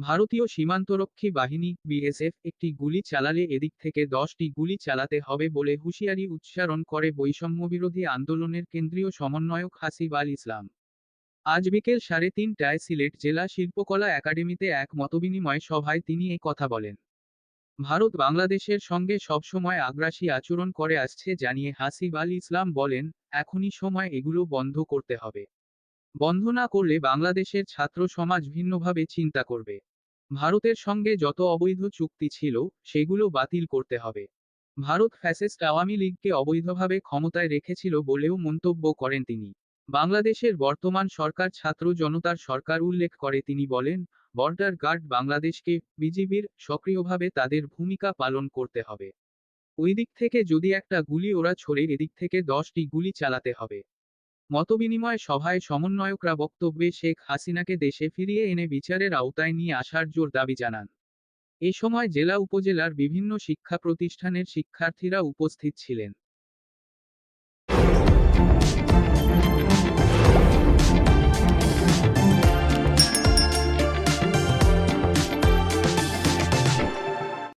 ভারতীয় সীমান্তরক্ষী বাহিনী, বিএসএফ, একটি গুলি চালালে এদিক থেকে দশটি গুলি চালাতে হবে বলে হুঁশিয়ারি উচ্চারণ করে বৈষম্যবিরোধী আন্দোলনের কেন্দ্রীয় সমন্বয়ক হাসিব আল ইসলাম। আজ বিকেল সাড়ে তিনটায় সিলেট জেলা শিল্পকলা একাডেমিতে এক মতবিনিময় সভায় তিনি এ কথা বলেন। ভারত বাংলাদেশের সঙ্গে সবসময় আগ্রাসী আচরণ করে আসছে জানিয়ে হাসিব আল ইসলাম বলেন, এখনই সময় এগুলো বন্ধ করতে হবে। বন্ধ না করলে বাংলাদেশের ছাত্র সমাজ ভিন্নভাবে চিন্তা করবে। ভারতের সঙ্গে যত অবৈধ চুক্তি ছিল, সেগুলো বাতিল করতে হবে। ভারত ফ্যাসিস্ট আওয়ামী লীগকে অবৈধভাবে ক্ষমতায় রেখেছিল বলেও মন্তব্য করেন তিনি। বাংলাদেশের বর্তমান সরকার ছাত্র জনতার সরকার উল্লেখ করে তিনি বলেন, বর্ডার গার্ড বাংলাদেশকে বিজিবির সক্রিয়ভাবে তাদের ভূমিকা পালন করতে হবে। ওই দিক থেকে যদি একটা গুলি ওরা ছড়ে, এদিক থেকে দশটি গুলি চালাতে হবে। মতবিনিময় সভায় সমন্বয়করা বক্তব্যে শেখ হাসিনাকে দেশে ফিরিয়ে এনে বিচারের আওতায় নিয়ে আসার জোর দাবি জানান। এ সময় জেলা উপজেলার বিভিন্ন শিক্ষা প্রতিষ্ঠানের শিক্ষার্থীরা উপস্থিত ছিলেন।